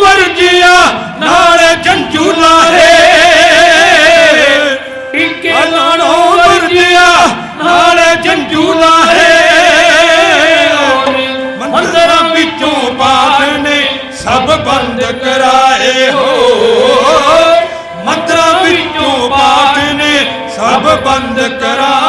ਵਰਜਿਆ, ਨਾਲ ਜੰਜੂ ਨਾ ਹੋ ਵਰਜਿਆ, ਨਾਲ ਮੰਦਰਾਂ ਵਿੱਚੋਂ ਬਾਤ ਨੇ ਸਭ ਬੰਦ ਕਰਾ ਹੋ ਮੰਦਰਾਂ ਵਿੱਚੋਂ ਬਾਤ ਨੇ ਸਭ ਬੰਦ ਕਰਾਏ।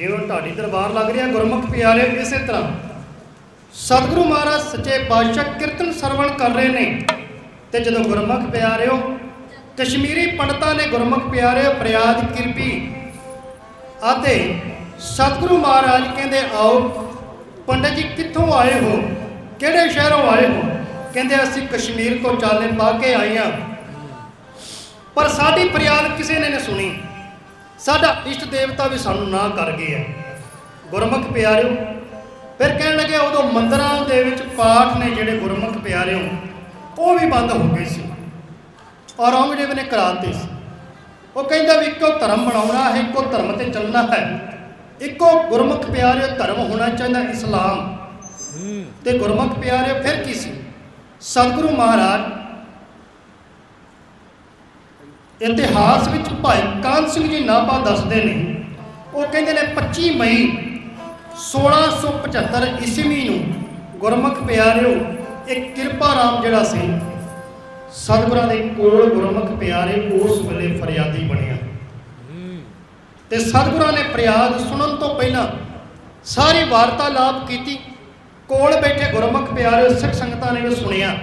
ਜਿਵੇਂ ਤੁਹਾਡੀ ਦਰਬਾਰ ਲੱਗ ਰਿਹਾ ਗੁਰਮੁਖ ਪਿਆਰਿਓ ਇਸੇ ਤਰ੍ਹਾਂ। ਸਤਿਗੁਰੂ ਮਹਾਰਾਜ ਸੱਚੇ ਪਾਤਸ਼ਾਹ ਕੀਰਤਨ ਸਰਵਣ ਕਰ ਰਹੇ ਨੇ। ਤੇ ਜਦੋਂ ਗੁਰਮੁਖ ਪਿਆਰਿਓ, ਕਸ਼ਮੀਰੀ ਪੰਡਤਾਂ ਨੇ ਗੁਰਮੁਖ ਪਿਆਰਿਓ ਪ੍ਰਿਆਦ ਕਿਰਪੀ ਅਤੇ ਸਤਿਗੁਰੂ ਮਹਾਰਾਜ ਕਹਿੰਦੇ, ਆਓ, ਪੰਡਤ ਜੀ ਕਿੱਥੋਂ ਆਏ ਹੋ? ਕਿਹੜੇ ਸ਼ਹਿਰੋਂ ਆਏ ਹੋ? ਕਹਿੰਦੇ, ਅਸੀਂ ਕਸ਼ਮੀਰ ਤੋਂ ਚਾਲੇ ਪਾ ਕੇ ਆਏ ਹਾਂ। ਪਰ ਸਾਡੀ ਫਰਿਆਦ ਕਿਸੇ ਨੇ ਨਹੀਂ ਸੁਣੀ। ਸਾਡਾ ਇਸ਼ਟ ਦੇਵਤਾ ਵੀ ਸਾਨੂੰ ਨਾ ਕਰ ਗਏ ਹੈ ਗੁਰਮੁਖ ਪਿਆਰਿਓ, ਫਿਰ ਕਹਿਣ ਲੱਗੇ ਉਦੋਂ ਮੰਦਰਾਂ ਦੇ ਵਿੱਚ ਪਾਠ ਨੇ ਜਿਹੜੇ ਗੁਰਮੁਖ ਪਿਆਰਿਓ, ਉਹ ਵੀ ਬੰਦ ਹੋ ਗਏ ਸੀ। ਔਰੰਗਜ਼ੇਬ ਨੇ ਕਰਾ ਦਿੱਤੇ ਸੀ। ਉਹ ਕਹਿੰਦਾ ਵੀ ਇੱਕੋ ਧਰਮ ਬਣਾਉਣਾ ਹੈ, ਇੱਕੋ ਧਰਮ ਤੇ ਚੱਲਣਾ ਹੈ। ਇੱਕੋ ਗੁਰਮੁਖ ਪਿਆਰਿਓ, ਧਰਮ ਹੋਣਾ ਚਾਹੀਦਾ ਇਸਲਾਮ। ਤੇ ਗੁਰਮੁਖ ਪਿਆਰਿਓ ਫਿਰ ਕੀ ਸੀ? ਸਤਿਗੁਰੂ ਮਹਾਰਾਜ ਇਤਿਹਾਸ ਵਿੱਚ ਭਾਈ ਕਾਨ ਸਿੰਘ ਜੀ ਨਾਭਾ ਦੱਸਦੇ ਨੇ, ਉਹ ਕਹਿੰਦੇ ਨੇ 25 ਮਈ 1675 ਈਸਵੀ ਨੂੰ ਗੁਰਮੁਖ ਪਿਆਰਿਓ ਇੱਕ ਕਿਰਪਾ ਰਾਮ ਜਿਹੜਾ ਸੀ ਸਤਿਗੁਰਾਂ ਦੇ ਕੋਲ ਗੁਰਮੁਖ ਪਿਆਰੇ ਉਸ ਵੇਲੇ ਫਰਿਆਦੀ ਬਣਿਆ। ਤੇ ਸਤਿਗੁਰਾਂ ਨੇ ਫਰਿਆਦ ਸੁਣਨ ਤੋਂ ਪਹਿਲਾਂ ਸਾਰੀ ਵਾਰਤਾਲਾਪ ਕੀਤੀ, ਕੋਲ ਬੈਠੇ ਗੁਰਮੁਖ ਪਿਆਰੇ ਸਿੱਖ ਸੰਗਤਾਂ ਨੇ ਵੀ ਸੁਣਿਆ।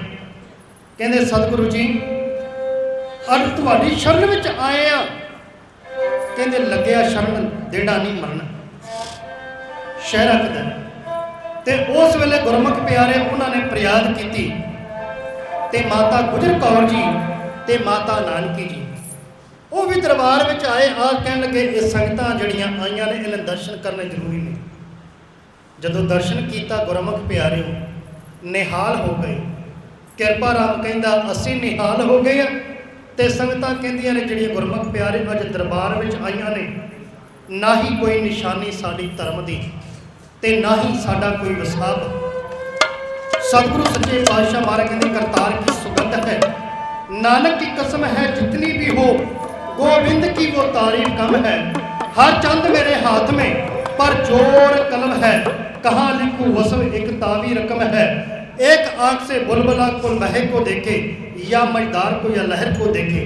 ਕਹਿੰਦੇ ਸਤਿਗੁਰੂ ਜੀ ਅੱਜ ਤੁਹਾਡੀ ਸ਼ਰਨ ਵਿੱਚ ਆਏ ਆ। ਕਹਿੰਦੇ, ਲੱਗਿਆ ਸ਼ਰਨ ਦੇਣਾ ਨਹੀਂ ਮਰਨਾ। ਸ਼ਹਿਰਾ ਕਦਰ ਤੇ ਉਸ ਵੇਲੇ ਗੁਰਮੁਖ ਪਿਆਰੇ ਉਹਨਾਂ ਨੇ ਫਰਿਆਦ ਕੀਤੀ। ਤੇ ਮਾਤਾ ਗੁਜਰ ਕੌਰ ਜੀ ਤੇ ਮਾਤਾ ਨਾਨਕੀ ਜੀ। ਉਹ ਵੀ ਦਰਬਾਰ ਵਿੱਚ ਆਏ, ਆ ਕਹਿਣ ਲੱਗੇ, ਇਹ ਸੰਗਤਾਂ ਜਿਹੜੀਆਂ ਆਈਆਂ ਨੇ, ਇਹਨਾਂ ਦਰਸ਼ਨ ਕਰਨੇ ਜ਼ਰੂਰੀ ਨੇ। ਜਦੋਂ ਦਰਸ਼ਨ ਕੀਤਾ, ਗੁਰਮੁਖ ਪਿਆਰਿਓ, ਨਿਹਾਲ ਹੋ ਗਏ। ਕਿਰਪਾ ਰਾਮ ਕਹਿੰਦਾ, ਅਸੀਂ ਨਿਹਾਲ ਹੋ ਗਏ ਆ। ਤੇ ਸੰਗਤਾਂ ਕਹਿੰਦੀਆਂ ਨੇ ਜਿਹੜੀਆਂ ਗੁਰਮੁਖ ਪਿਆਰੇ ਅੱਜ ਦਰਬਾਰ ਵਿੱਚ ਆਈਆਂ ਨੇ, ਨਾ ਹੀ ਕੋਈ ਨਿਸ਼ਾਨੀ ਸਾਡੀ ਧਰਮ ਦੀ ਤੇ ਨਾ ਹੀ ਸਾਡਾ ਕੋਈ ਵਿਸਾਬ ਸਤਿਗੁਰੂ ਸੱਚੇ ਪਾਤਸ਼ਾਹ ਮਹਾਰਾਜ ਕਹਿੰਦੇ, ਕਰਤਾਰ ਕੀ ਸੁਗੰਧ ਹੈ? ਨਾਨਕ ਕੀ ਕਸਮ ਹੈ, ਜਿਤਨੀ ਵੀ ਹੋ, ਗੋਬਿੰਦ ਕੀ ਉਹ ਤਾਰੀਫ ਕਮ ਹੈ? ਹਰ ਚੰਦ ਮੇਰੇ ਹੱਥ ਮੇ, ਪਰ ਜੋਰ ਕਲਮ ਹੈ, ਕਹਾ ਲਿਖੂ ਵਸਵ ਇੱਕ ਤਾਵੀ ਰਕਮ ਹੈ? एक आंख से बुलबुला को महक को देखे या मजदार को या लहर को देखे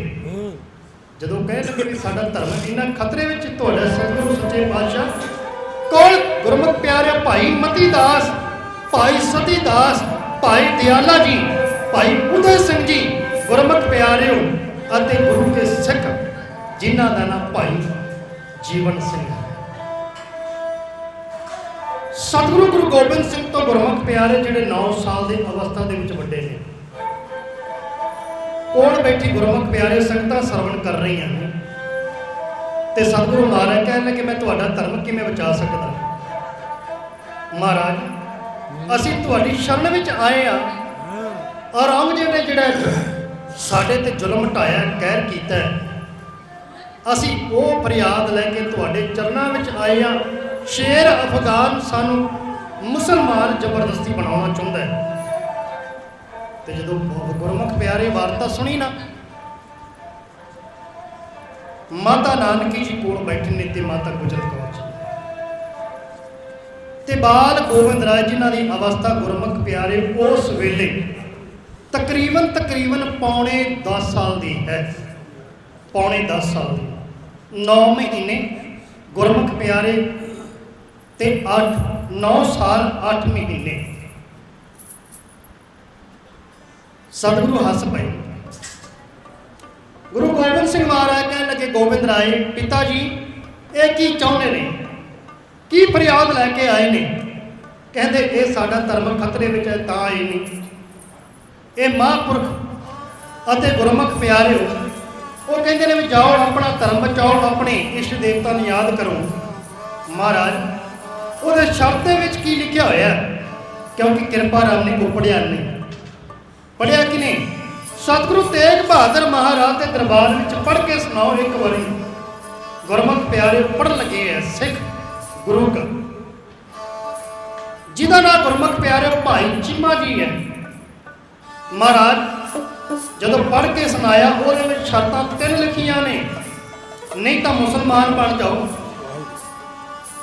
ਜਦੋਂ ਕਹਿ ਲੱਗੇ ਵੀ ਸਾਡਾ ਧਰਮ ਇੰਨਾ ਖਤਰੇ ਵਿੱਚ ਤੁਹਾਡਾ ਸਤਿਗੁਰੂ ਸੱਚੇ ਪਾਤਸ਼ਾਹ ਕੋਲ ਗੁਰਮੁਖ ਪਿਆਰੇ ਭਾਈ ਮਤੀ ਦਾਸ ਭਾਈ ਸਤੀ ਦਾਸ ਭਾਈ ਦਿਆਲਾ ਜੀ ਭਾਈ ਉਦੈ ਸਿੰਘ ਜੀ ਗੁਰਮੁਖ ਪਿਆਰਿਓ ਅਤੇ ਗੁਰੂ ਕੇ ਸਿੱਖ ਜਿਨ੍ਹਾਂ ਦਾ ਨਾਮ ਭਾਈ ਜੀਵਨ ਸਿੰਘ ਹੈ ਸਤਿਗੁਰੂ ਗੁਰੂ ਗੋਬਿੰਦ ਸਿੰਘ ਤੋਂ ਗੁਰਮੁਖ ਪਿਆਰੇ ਜਿਹੜੇ 9 ਸਾਲ ਦੀ ਅਵਸਥਾ ਦੇ ਵਿੱਚ ਵੱਡੇ ਨੇ। ਕੋਲ ਬੈਠੀ ਗੁਰਮੁਖ ਪਿਆਰੇ ਸੰਗਤਾਂ ਸਰਵਣ ਕਰ ਰਹੀਆਂ ਨੇ। ਤੇ ਸਤਿਗੁਰੂ ਮਹਾਰਾਜ ਕਹਿਣ ਕਿ ਮੈਂ ਤੁਹਾਡਾ ਧਰਮ ਕਿਵੇਂ ਬਚਾ ਸਕਦਾ? ਮਹਾਰਾਜ, ਅਸੀਂ ਤੁਹਾਡੀ ਸ਼ਰਨ ਵਿੱਚ ਆਏ ਆ ਔਰੰਗਜ਼ੇਬ ਨੇ ਜਿਹੜਾ ਸਾਡੇ ਤੇ ਜ਼ੁਲਮ ਢਾਇਆ, ਕਹਿਰ ਕੀਤਾ ਅਸੀਂ ਉਹ ਫਰਿਆਦ ਲੈ ਕੇ ਤੁਹਾਡੇ ਚਰਨਾਂ ਵਿੱਚ ਆਏ ਆ ਸ਼ੇਰ ਅਫਗਾਨ ਸਾਨੂੰ ਮੁਸਲਮਾਨ ਜ਼ਬਰਦਸਤੀ ਬਣਾਉਣਾ ਚਾਹੁੰਦਾ ਹੈ। ਤੇ ਜਦੋਂ ਗੁਰਮੁਖ ਪਿਆਰੇ ਵਾਰਤਾ ਸੁਣੀ ਨਾ, ਮਾਤਾ ਨਾਨਕੀ ਜੀ ਕੋਲ ਬੈਠੇ ਨੇ ਤੇ ਮਾਤਾ ਗੁਜਰ ਕੌਰ ਜੀ। ਤੇ ਬਾਲ ਗੋਬਿੰਦ ਰਾਏ ਜਿਨ੍ਹਾਂ ਦੀ ਅਵਸਥਾ ਗੁਰਮੁਖ ਪਿਆਰੇ ਉਸ ਵੇਲੇ ਤਕਰੀਬਨ ਤਕਰੀਬਨ ਪੌਣੇ 10 ਸਾਲ ਦੀ ਹੈ। ਪੌਣੇ 10 ਸਾਲ ਦੀ। 9 ਮਹੀਨੇ ਗੁਰਮੁਖ ਪਿਆਰੇ ਤੇ 8 9 ਸਾਲ 8 ਮਹੀਨੇ। ਸਤਿਗੁਰੂ ਹੱਸ ਪਏ। ਗੁਰੂ ਗੋਬਿੰਦ ਸਿੰਘ ਮਹਾਰਾਜ ਕਹਿਣ ਲੱਗੇ, ਗੋਬਿੰਦ ਰਾਏ, ਪਿਤਾ ਜੀ, ਇਹ ਕੀ ਚਾਹੁੰਦੇ ਨੇ? ਕੀ ਫਰਿਆਦ ਲੈ ਕੇ ਆਏ ਨੇ? ਕਹਿੰਦੇ, ਇਹ ਸਾਡਾ ਧਰਮ ਖਤਰੇ ਵਿੱਚ ਹੈ, ਤਾਂ ਆਏ ਨਹੀਂ। ਇਹ ਮਹਾਂਪੁਰਖ ਅਤੇ ਗੁਰਮੁਖ ਪਿਆਰਿਓ, ਉਹ ਕਹਿੰਦੇ ਨੇ ਵੀ ਜਾਓ, ਆਪਣਾ ਧਰਮ ਬਚਾਓ, ਆਪਣੇ ਇਸ਼ਟ ਦੇਵਤਾ ਨੂੰ ਯਾਦ ਕਰੋ। ਮਹਾਰਾਜ ਉਹਦੇ ਸ਼ਬਦ ਦੇ ਵਿੱਚ ਕੀ ਲਿਖਿਆ ਹੋਇਆ ਕਿਉਂਕਿ ਕਿਰਪਾ ਰਾਮ ਨੇ ਉਹ ਪੜਿਆ ਨਹੀਂ। ਪੜਿਆ ਕਿ ਨਹੀਂ? ਸਤਿਗੁਰੂ ਤੇਗ ਬਹਾਦਰ ਮਹਾਰਾਜ ਦੇ ਦਰਬਾਰ ਵਿੱਚ ਪੜ੍ਹ ਕੇ ਸੁਣਾਓ ਇੱਕ ਵਾਰੀ। ਗੁਰਮੁਖ ਪਿਆਰੇ, ਪੜ੍ਹਨ ਲੱਗੇ ਐ ਸਿੱਖ ਗੁਰੂ ਦਾ ਜਿਹਦਾ ਨਾਮ ਗੁਰਮੁਖ ਪਿਆਰੇ ਭਾਈ ਚੀਮਾ ਜੀ ਹੈ। ਮਹਾਰਾਜ, ਜਦੋਂ ਪੜ੍ਹ ਕੇ ਸੁਣਾਇਆ ਉਹਦੇ ਵਿੱਚ ਸ਼ਰਤਾਂ ਤਿੰਨ ਲਿਖੀਆਂ ਨੇ। ਨਹੀਂ ਤਾਂ ਮੁਸਲਮਾਨ ਬਣ ਜਾਓ।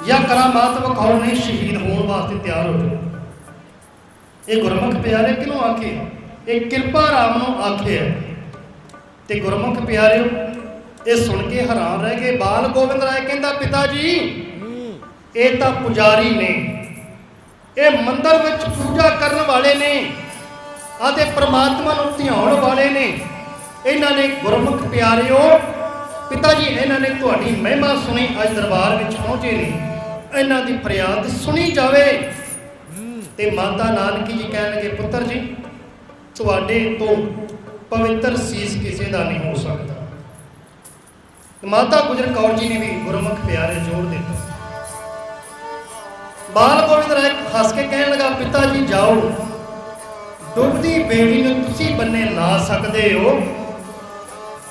ਜਾਂ ਕਰਾਮਾਤ ਵਿਖਾਓ ਨਹੀਂ ਸ਼ਹੀਦ ਹੋਣ ਵਾਸਤੇ ਤਿਆਰ ਹੋ ਜਾਓ। ਇਹ ਗੁਰਮੁਖ ਪਿਆਰੇ ਕਿਹਨੂੰ ਆਖੇ? ਇਹ ਕਿਰਪਾ ਰਾਮ ਨੂੰ ਆਖੇ ਹੈ। ਤੇ ਗੁਰਮੁਖ ਪਿਆਰਿਓ, ਇਹ ਸੁਣ ਕੇ ਹੈਰਾਨ ਰਹਿ ਗਏ। ਬਾਲ ਗੋਬਿੰਦ ਰਾਏ ਕਹਿੰਦਾ, ਪਿਤਾ ਜੀ, ਇਹ ਤਾਂ ਪੁਜਾਰੀ ਨੇ। ਇਹ ਮੰਦਰ ਵਿੱਚ ਪੂਜਾ ਕਰਨ ਵਾਲੇ ਨੇ ਅਤੇ ਪ੍ਰਮਾਤਮਾ ਨੂੰ ਧਿਆਉਣ ਵਾਲੇ ਨੇ। ਇਹਨਾਂ ਨੇ ਗੁਰਮੁਖ ਪਿਆਰਿਓ, ਪਿਤਾ ਜੀ, ਇਹਨਾਂ ਨੇ ਤੁਹਾਡੀ ਮਹਿਮਾ ਸੁਣੀ, ਅੱਜ ਦਰਬਾਰ ਵਿੱਚ ਪਹੁੰਚੇ ਨੇ। ਇਹਨਾਂ ਦੀ ਫਰਿਆਦ ਸੁਣੀ ਜਾਵੇ। ਤੇ ਮਾਤਾ ਨਾਨਕੀ ਜੀ ਕਹਿਣ ਲੱਗੇ ਪੁੱਤਰ ਜੀ, ਤੁਹਾਡੇ ਤੋਂ ਪਵਿੱਤਰ ਸੀਸ ਕਿਸੇ ਦਾ ਨਹੀਂ ਹੋ ਸਕਦਾ। ਮਾਤਾ ਗੁਜਰ ਕੌਰ ਜੀ ਨੇ ਵੀ ਗੁਰਮੁਖ ਪਿਆਰੇ ਜੋੜ ਦਿੱਤਾ। ਬਾਲ ਗੋਬਿੰਦ ਰਾਏ ਹੱਸ ਕੇ ਕਹਿਣ ਲੱਗਾ, ਪਿਤਾ ਜੀ, ਜਾਓ। ਡੁੱਬਦੀ ਬੇੜੀ ਨੂੰ ਤੁਸੀਂ ਬੰਨੇ ਲਾ ਸਕਦੇ ਹੋ।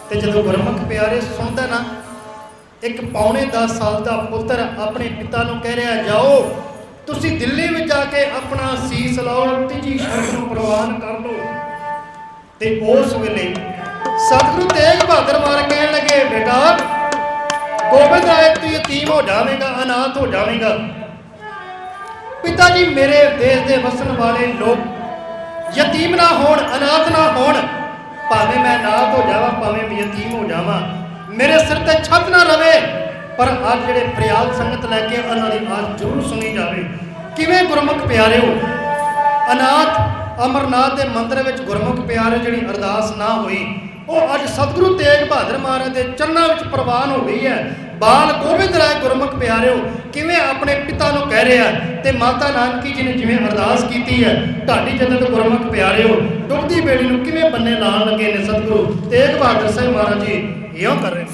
ਤੇ ਜਦੋਂ ਗੁਰਮੁਖ ਪਿਆਰੇ ਸੁਣਦਾ ਨਾ ਇੱਕ ਪੌਣੇ 10 ਸਾਲ ਦਾ ਪੁੱਤਰ ਆਪਣੇ ਪਿਤਾ ਨੂੰ ਕਹਿ ਰਿਹਾ, ਜਾਓ, ਤੁਸੀਂ ਦਿੱਲੀ ਵਿੱਚ ਜਾ ਕੇ ਆਪਣਾ ਸੀਸ ਲਾਓ ਤੀਜੀ ਸ਼ਰਤ ਨੂੰ ਪ੍ਰਵਾਨ ਕਰ ਲਓ। ਤੇ ਉਸ ਵੇਲੇ ਸਤਿਗੁਰੂ ਤੇਗ ਬਹਾਦਰ ਮਾਰ ਕਹਿਣ ਲੱਗੇ, ਬੇਟਾ, ਗੋਬਿੰਦ ਰਾਏ ਤੂੰ ਯਤੀਮ ਹੋ ਜਾਵੇਂਗਾ, ਅਨਾਥ ਹੋ ਜਾਵੇਂਗਾ। ਪਿਤਾ ਜੀ ਮੇਰੇ ਦੇਸ਼ ਦੇ ਵਸਣ ਵਾਲੇ ਲੋਕ ਯਤੀਮ ਨਾ ਹੋਣ, ਅਨਾਥ ਨਾ ਹੋਣ, ਭਾਵੇਂ ਮੈਂ ਅਨਾਥ ਹੋ ਜਾਵਾਂ, ਭਾਵੇਂ ਮੈਂ ਯਤੀਮ ਹੋ ਜਾਵਾਂ। ਮੇਰੇ ਸਿਰ ਤੇ ਛੱਤ ਨਾ ਰਵੇ। ਪਰ ਅੱਜ ਜਿਹੜੇ ਫਰਿਆਦ ਸੰਗਤ ਲੈ ਕੇ ਉਹਨਾਂ ਦੀ ਆਵਾਜ਼ ਜ਼ਰੂਰ ਸੁਣੀ ਜਾਵੇ। ਕਿਵੇਂ ਗੁਰਮੁਖ ਪਿਆਰਿਓ? ਅਨਾਥ ਅਮਰਨਾਥ ਦੇ ਮੰਦਿਰ ਵਿੱਚ ਗੁਰਮੁਖ ਪਿਆਰੇ ਜਿਹੜੀ ਅਰਦਾਸ ਨਾ ਹੋਈ, ਉਹ ਅੱਜ ਸਤਿਗੁਰੂ ਤੇਗ ਬਹਾਦਰ ਮਹਾਰਾਜ ਦੇ ਚਰਨਾਂ ਵਿੱਚ ਪ੍ਰਵਾਨ ਹੋ ਗਈ ਹੈ। ਬਾਲ ਗੋਬਿੰਦ ਰਾਏ ਗੁਰਮੁਖ ਪਿਆਰਿਓ, ਕਿਵੇਂ ਆਪਣੇ ਪਿਤਾ ਨੂੰ ਕਹਿ ਰਿਹਾ ਤੇ ਮਾਤਾ ਨਾਨਕੀ ਜੀ ਨੇ ਜਿਵੇਂ ਅਰਦਾਸ ਕੀਤੀ ਹੈ ਢਾਡੀ ਜਨਤ ਗੁਰਮੁਖ ਪਿਆਰਿਓ, ਡੁੱਬਦੀ ਬੇੜੀ ਨੂੰ ਕਿਵੇਂ ਬੰਨੇ ਲਾਣ ਲੱਗੇ ਨੇ ਸਤਿਗੁਰੂ, ਤੇਗ ਬਹਾਦਰ ਸਾਹਿਬ ਮਹਾਰਾਜ ਜੀ, ਇਉਂ ਕਰ ਰਹੇ ਨੇ।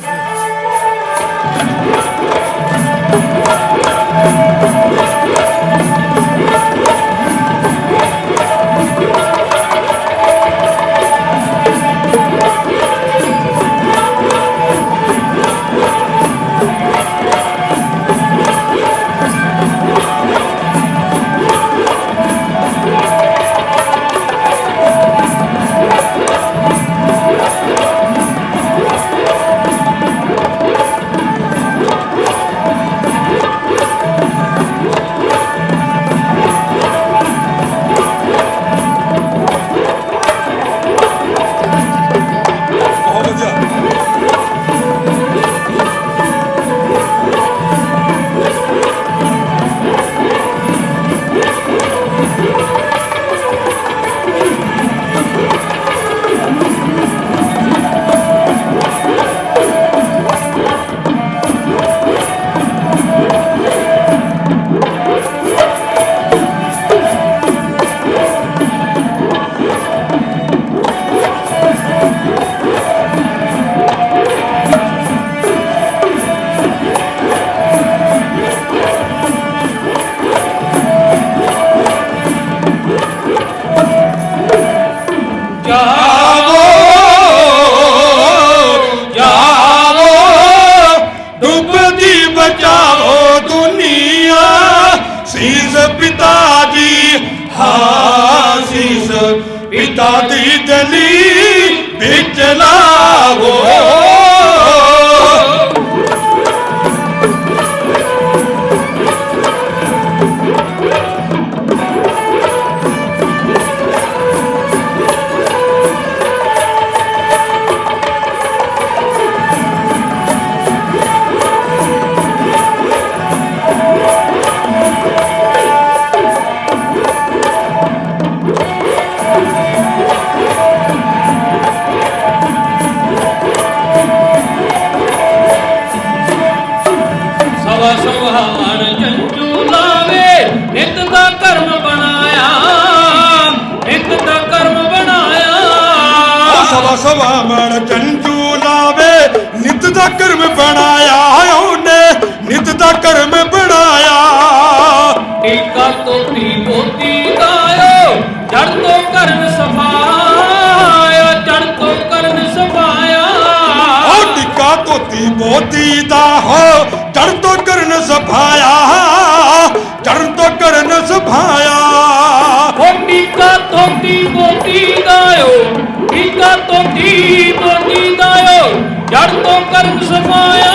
ਕਰਮ ਸਮਾਇਆ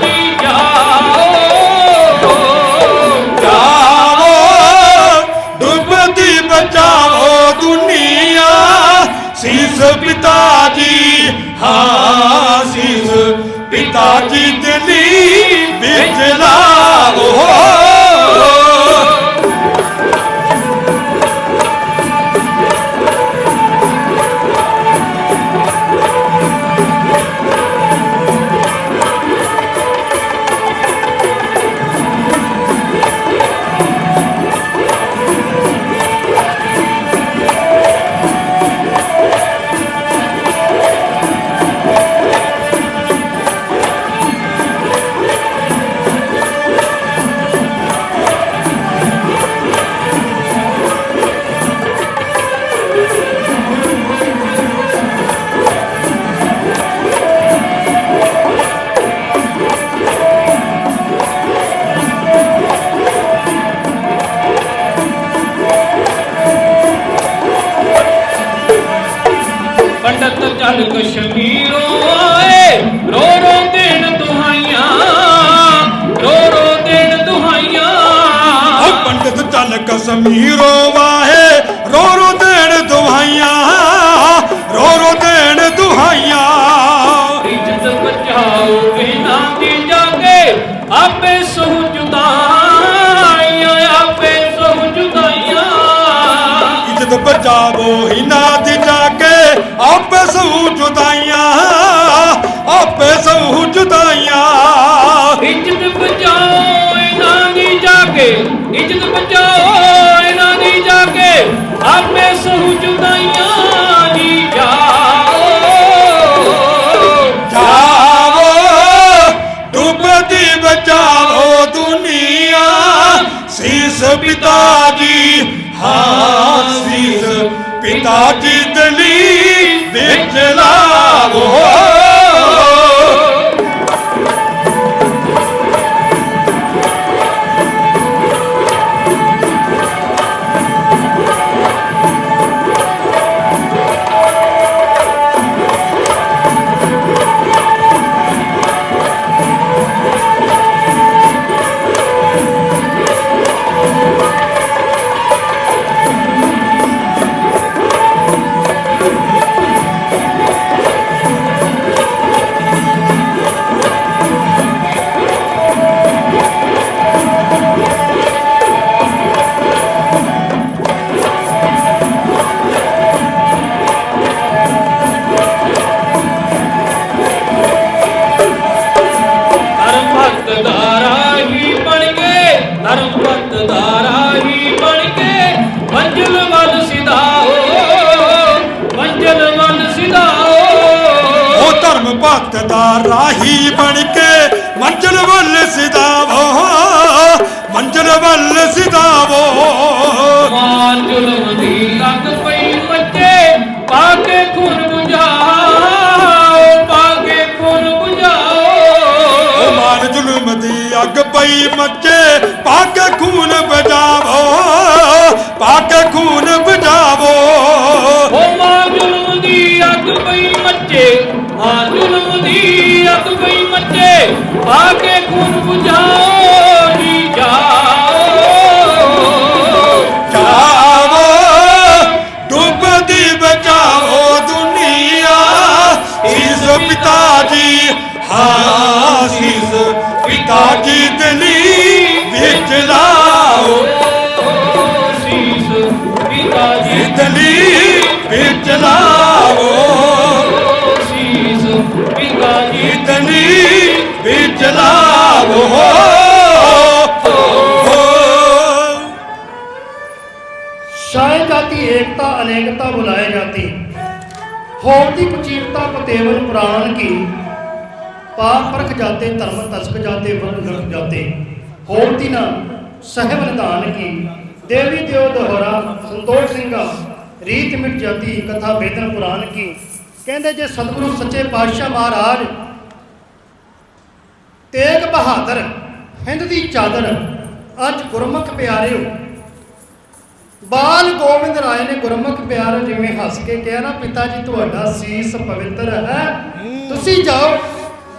ਜੀ ਜਾਓ। ਜਾਓ। ਦੁਬਦੀ ਬਚਾਓ ਦੁਨੀਆ। ਸੀਸ ਪਿਤਾ ਜੀ ਹਾਂ, ਸੀਸ ਪਿਤਾ ਜੀ ਦਿਲੀ ਵਿੱਚ ਲਾਓ ਪੰਡਤ ਤਨ ਕਸਮੀ ਰੋਵਾਹੇ। ਰੋ ਰੋ ਦੇਣ ਦੁਹਾਈਆਂ ਰੋ ਰੋ ਦੇਣ ਦੁਹਾਈਆਂ। ਇੱਜ਼ਤ ਬਚਾਓ ਬਿਨਾਂ ਦੀ ਜਾਗੇ ਆਪੇ ਸਹੁ ਜੁਦਾਈਆਂ ਆਪੇ ਸਹੁ ਜੁਦਾਈਆਂ। ਇੱਜ਼ਤ ਬਚਾਓ ਹਿਨਾ ਦੀ ਜਾਗੇ ਆਪੇ ਸਹੁ ਜੁਦਾਈਆਂ। ਪਿਤਾ ਜੀ ਹਾਸੀਸ ਪਿਤਾ ਜੀ Not only ਅੱਗ ਪਈ ਮੱਚੇ ਪਾ ਖੂਨ ਬਜਾਵੋ ਪਾ ਖੂਨ ਬਜਾਵੋ ਓ ਮਾਂ ਜ਼ੁਲਮ ਦੀ ਅੱਗ ਪਈ ਮੱਚੇ ਆ ਜ਼ੁਲਮ ਦੀ ਅੱਗ ਪਈ ਮੱਚੇ ਪਾ ਕੇ ਖੂਨ ਬਜਾ ਸ਼ਾਇ ਜਾਤੀ ਏਕਤਾ ਅਨੇਕਤਾ ਬੁਲਾਏ ਜਾਤੀ। ਹੋਤੀ ਕੁਚੀਰਤਾ ਪਤੇਵਨ ਪੁਰਾਣ ਕੀ? ਪਾਪ ਪਰਖ ਜਾਤੇ, ਧਰਮ ਤਸਕ ਜਾਤੇ ਵਰਨ ਗਰਖ ਜਾਤੇ। ਹੋਤੀ ਨਾ ਸਹਿਬ ਨਿਧਾਨ ਕੀ? ਦੇਵੀ ਦਿਓ ਦੋਹਰਾ, ਸੰਤੋਖ ਸਿੰਘਾ, ਰੀਤ ਮਿਟ ਜਾਤੀ, ਕਥਾ ਬੇਦਨ ਪੁਰਾਣ ਕੀ? ਕਹਿੰਦੇ ਜੇ ਸਤਿਗੁਰੂ ਸੱਚੇ ਪਾਤਸ਼ਾਹ ਮਹਾਰਾਜ ਤੇਗ ਬਹਾਦਰ, ਹਿੰਦ ਦੀ ਚਾਦਰ, ਅੱਜ ਗੁਰਮੁਖ ਪਿਆਰਿਓ ਬਾਲ ਗੋਬਿੰਦ ਰਾਏ ਨੇ ਗੁਰਮੁਖ ਪਿਆਰ ਜਿਵੇਂ ਹੱਸ ਕੇ ਕਿਹਾ ਨਾ, ਪਿਤਾ ਜੀ, ਤੁਹਾਡਾ ਸੀਸ ਪਵਿੱਤਰ ਹੈ। ਤੁਸੀਂ ਜਾਓ,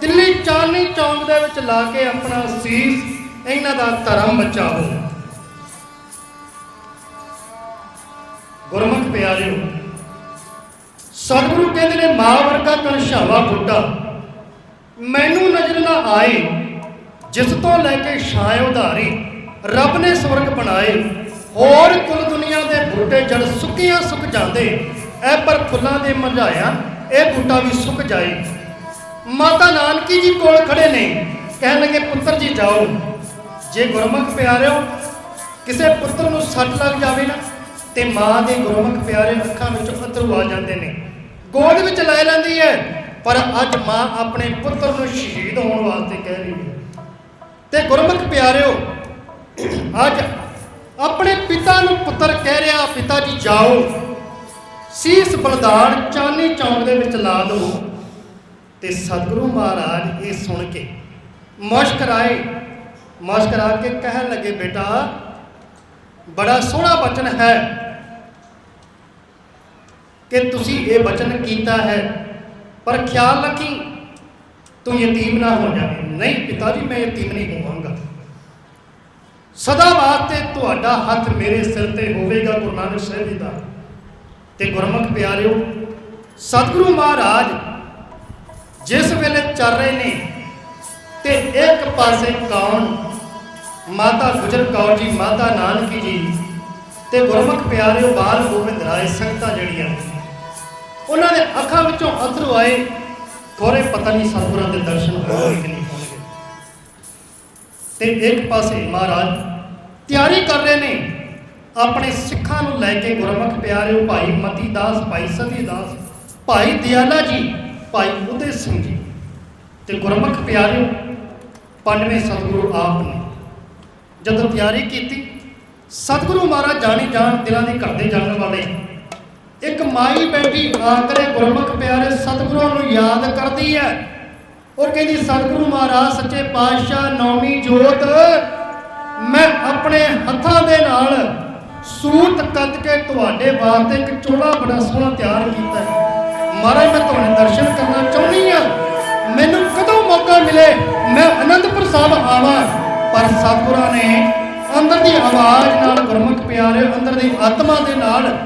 ਦਿੱਲੀ ਚਾਂਦਨੀ ਚੌਂਕ ਦੇ ਵਿੱਚ ਲਾ ਕੇ ਆਪਣਾ ਸੀਸ ਇਹਨਾਂ ਦਾ ਧਰਮ ਬਚਾਓ ਗੁਰਮੁਖ ਪਿਆਰਿਓ, ਸਤਿਗੁਰੂ ਕਹਿੰਦੇ ਨੇ ਮਾਂ ਵਰਗਾ ਕਨਸ਼ਾਵਾ ਬੁੱਢਾ, ਮੈਨੂੰ ਨਜ਼ਰ ਨਾ ਆਏ, ਜਿਸ ਤੋਂ ਲੈ ਕੇ ਛਾਏ ਉਧਾਰੀ, ਰੱਬ ਨੇ ਸਵਰਗ ਬਣਾਏ। ਹੋਰ ਕੁੱਲ ਦੁਨੀਆ ਦੇ ਬੂਟੇ ਜੜ ਸੁੱਕੀਆਂ ਸੁੱਕ ਜਾਂਦੇ। ਐ ਪਰ ਫੁੱਲਾਂ ਦੇ ਮਰਝਾਇਆ, ਇਹ ਬੂਟਾ ਵੀ ਸੁੱਕ ਜਾਏ। ਮਾਤਾ ਨਾਨਕੀ ਜੀ ਕੋਲ ਖੜੇ ਨੇ, ਕਹਿਣ ਲੱਗੇ, ਪੁੱਤਰ ਜੀ ਜਾਓ। ਜੇ ਗੁਰਮੁਖ ਪਿਆਰਿਓ, ਕਿਸੇ ਪੁੱਤਰ ਨੂੰ ਸੱਟ ਲੱਗ ਜਾਵੇ ਨਾ, ਤੇ ਮਾਂ ਦੇ ਗੁਰਮੁਖ ਪਿਆਰੇ ਅੱਖਾਂ ਵਿੱਚੋਂ ਅਥਰੂ ਆ ਜਾਂਦੇ ਨੇ। ਗੋਦ ਵਿੱਚ ਲੈ ਲੈਂਦੀ ਹੈ, ਪਰ ਅੱਜ ਮਾਂ ਆਪਣੇ ਪੁੱਤਰ ਨੂੰ ਸ਼ਹੀਦ ਹੋਣ ਵਾਸਤੇ ਕਹਿ ਰਹੀ ਹੈ। ਤੇ ਗੁਰਮੁਖ ਪਿਆਰਿਓ, ਅੱਜ ਆਪਣੇ ਪਿਤਾ ਨੂੰ ਪੁੱਤਰ ਕਹਿ ਰਿਹਾ, ਪਿਤਾ ਜੀ, ਜਾਓ। ਸੀਸ ਬਲਦਾਨ ਚਾਨੀ ਚੌਂਕ ਦੇ ਵਿੱਚ ਲਾ ਦਿਓ। ਤੇ ਸਤਿਗੁਰੂ ਮਹਾਰਾਜ ਇਹ ਸੁਣ ਕੇ ਮੁਸਕਰਾਏ। ਮੁਸਕਰਾ ਕੇ ਕਹਿਣ ਲੱਗੇ, ਬੇਟਾ, ਬੜਾ ਸੋਹਣਾ ਬਚਨ ਹੈ ਕਿ ਤੁਸੀਂ ਇਹ ਬਚਨ ਕੀਤਾ ਹੈ, ਪਰ ਖਿਆਲ ਰੱਖੀ ਤੂੰ ਯਤੀਮ ਨਾ ਹੋ ਜਾਵੇਂ। ਨਹੀਂ ਪਿਤਾ ਜੀ, ਮੈਂ ਯਤੀਮ ਨਹੀਂ ਹੋਵਾਂਗਾ। ਸਦਾ ਵਾਸਤੇ ਤੁਹਾਡਾ ਹੱਥ ਮੇਰੇ ਸਿਰ ਤੇ ਹੋਵੇਗਾ ਗੁਰੂ ਨਾਨਕ ਸਾਹਿਬ ਜੀ ਦਾ। ਤੇ ਗੁਰਮੁਖ ਪਿਆਰਿਓ, ਸਤਿਗੁਰੂ ਮਹਾਰਾਜ ਜਿਸ ਵੇਲੇ ਚੱਲ ਰਹੇ ਨੇ ਤੇ ਇੱਕ ਪਾਸੇ ਕੌਣ? ਮਾਤਾ ਗੁਜਰ ਕੌਰ ਜੀ, ਮਾਤਾ ਨਾਨਕੀ ਜੀ ਤੇ ਗੁਰਮੁਖ ਪਿਆਰਿਓ, ਬਾਲ ਗੋਬਿੰਦ ਰਾਏ, ਸੰਗਤਾਂ ਜਿਹੜੀਆਂ ਉਹਨਾਂ ਦੇ ਅੱਖਾਂ ਵਿੱਚੋਂ ਅੰਦਰੋਂ ਆਏ ਥੋੜੇ ਪਤਾ ਨਹੀਂ ਸਤਿਗੁਰਾਂ ਦੇ ਦਰਸ਼ਨ ਹੋਣਗੇ ਕਿ ਨਹੀਂ ਹੋਣਗੇ। ਤੇ ਇੱਕ ਪਾਸੇ ਮਹਾਰਾਜ ਤਿਆਰੀ ਕਰ ਰਹੇ ਨੇ। ਆਪਣੇ ਸਿੱਖਾਂ ਨੂੰ ਲੈ ਕੇ ਗੁਰਮੁਖ ਪਿਆਰਿਓ, ਭਾਈ ਮਤੀ ਦਾਸ ਭਾਈ ਸਤੀ ਦਾਸ ਭਾਈ ਦਿਆਲਾ ਜੀ, ਭਾਈ ਉਦੇ ਸਿੰਘ ਜੀ ਤੇ ਗੁਰਮੁਖ ਪਿਆਰਿਓ, ਪੰਜਵੇਂ ਸਤਿਗੁਰੂ ਆਪ ਨੇ। ਜਦੋਂ ਤਿਆਰੀ ਕੀਤੀ, ਸਤਿਗੁਰੂ ਮਹਾਰਾਜ ਜਾਣੀ ਜਾਣ ਦਿਲਾਂ ਦੇ ਕਰਦੇ ਜਾਣ ਵਾਲੇ। ਇੱਕ ਮਾਈ ਬੈਠੀ ਆਕਰੇ ਗੁਰਮੁਖ ਪਿਆਰੇ, ਸਤਿਗੁਰਾਂ ਨੂੰ ਯਾਦ ਕਰਦੀ ਹੈ ਔਰ ਕਹਿੰਦੀ, ਸਤਿਗੁਰੂ ਮਹਾਰਾਜ, ਸੱਚੇ ਪਾਤਸ਼ਾਹ, ਨੌਵੀਂ ਜੋਤ ਮੈਂ ਆਪਣੇ ਹੱਥਾਂ ਦੇ ਨਾਲ ਸੂਤ ਕੱਤ ਕੇ ਤੁਹਾਡੇ ਵਾਸਤੇ ਇੱਕ ਚੋਲਾ ਬੜਾ ਸੋਹਣਾ ਤਿਆਰ ਕੀਤਾ ਹੈ। ਮਹਾਰਾਜ, ਮੈਂ ਤੁਹਾਡੇ ਦਰਸ਼ਨ ਕਰਨਾ ਚਾਹੁੰਦੀ ਹਾਂ। ਮੈਨੂੰ ਕਦੋਂ ਮੌਕਾ ਮਿਲੇ? ਮੈਂ ਅਨੰਦਪੁਰ ਸਾਹਿਬ ਆਵਾਂ। ਪਰ ਸਤਿਗੁਰਾਂ ਨੇ ਅੰਦਰ ਦੀ ਆਵਾਜ਼ ਨਾਲ ਗੁਰਮੁਖ ਪਿਆਰੇ, ਅੰਦਰ ਦੀ ਆਤਮਾ ਦੇ ਨਾਲ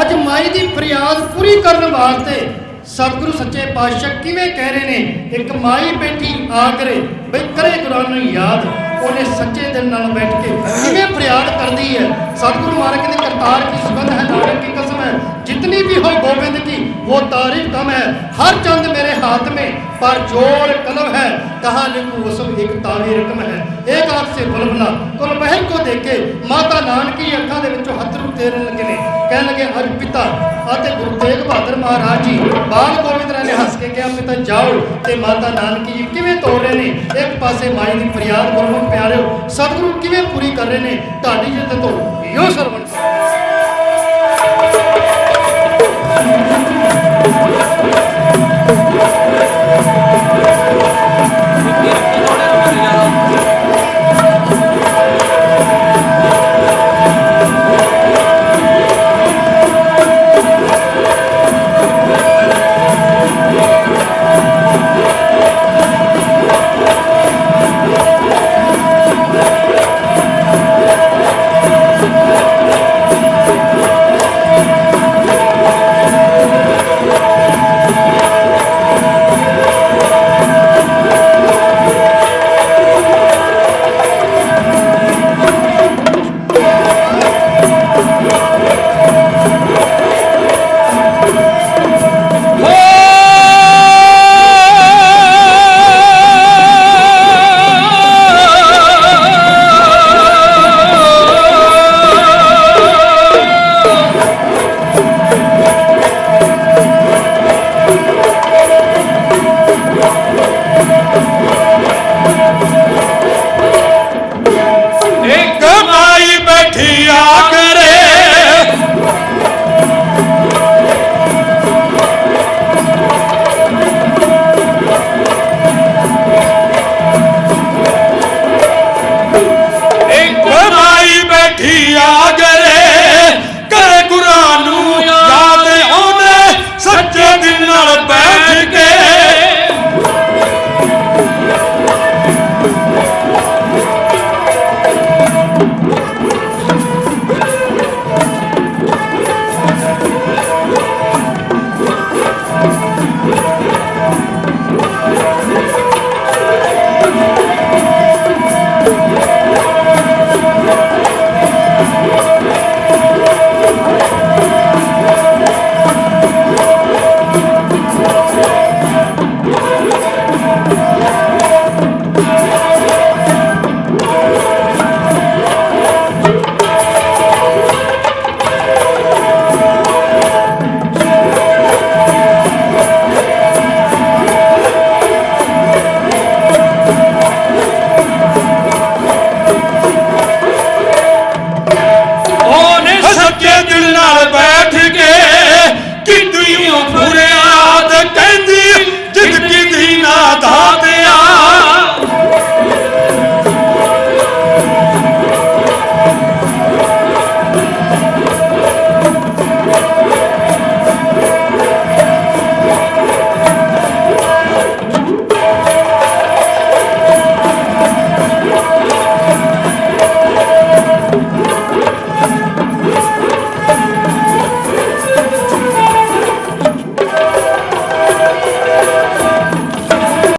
ਅੱਜ ਮਾਈ ਦੀ ਫਰਿਆਦ ਪੂਰੀ ਕਰਨ ਵਾਸਤੇ ਸਤਿਗੁਰੂ ਸੱਚੇ ਪਾਤਸ਼ਾਹ ਕਿਵੇਂ ਕਹਿ ਰਹੇ ਨੇ? ਇੱਕ ਮਾਈ ਬੈਠੀ ਆ ਕਰੇ, ਬਈ ਕਰੇ ਗੁਰਾਂ ਨੂੰ ਯਾਦ। ਉਹਨੇ ਸੱਚੇ ਦਿਲ ਨਾਲ ਬੈਠ ਕੇ ਕਿਵੇਂ ਫਰਿਆਦ ਕਰਦੀ ਹੈ ਸਤਿਗੁਰੂ ਮਹਾਰਾਜ ਕਹਿੰਦੇ ਕਰਤਾਰ ਕੀ ਸੁਗੰਧ ਹੈ ਨਾਨਕ ਕੀ ਕਸਮ ਹੈ जितनी भी हो गोविंद की वो तारीफ कम है हर चंद मेरे हाथ में पर जोड़ कलम है कहा लिखूं वो सब एक तावी रकम है एक आंख से बुलबुला कुल बहर को देखे ਮਾਤਾ ਨਾਨਕੀ ਅੱਖਾਂ ਦੇ ਵਿੱਚੋਂ ਹੱਥਰੂ ਤੇਰਨ ਲੱਗੇ ਨੇ ਕਹਿਣ ਲੱਗੇ ਹਰ ਪਿਤਾ ਅਤੇ ਗੁਰੂ ਤੇਗ ਬਹਾਦਰ ਮਹਾਰਾਜ ਜੀ, ਬਾਲ ਗੋਬਿੰਦ ਰਾਏ ਨੇ ਹੱਸ ਕੇ ਕਿਹਾ, ਪਿਤਾ ਜਾਓ ਤੇ ਮਾਤਾ ਨਾਨਕੀ ਜੀ, ਕਿਵੇਂ ਤੋੜ ਰਹੇ ਨੇ? ਇੱਕ ਪਾਸੇ ਮਾਈ ਦੀ ਫਰਿਆਦ ਗੁਰਮੁਖ ਪਿਆਰਿਓ, ਸਤਿਗੁਰੂ ਕਿਵੇਂ ਪੂਰੀ ਕਰ ਰਹੇ ਨੇ? ਤੁਹਾਡੀ ਜਿੱਤ ਤੋਂ ਇਹੋ ਸਰਵਣ Yeah.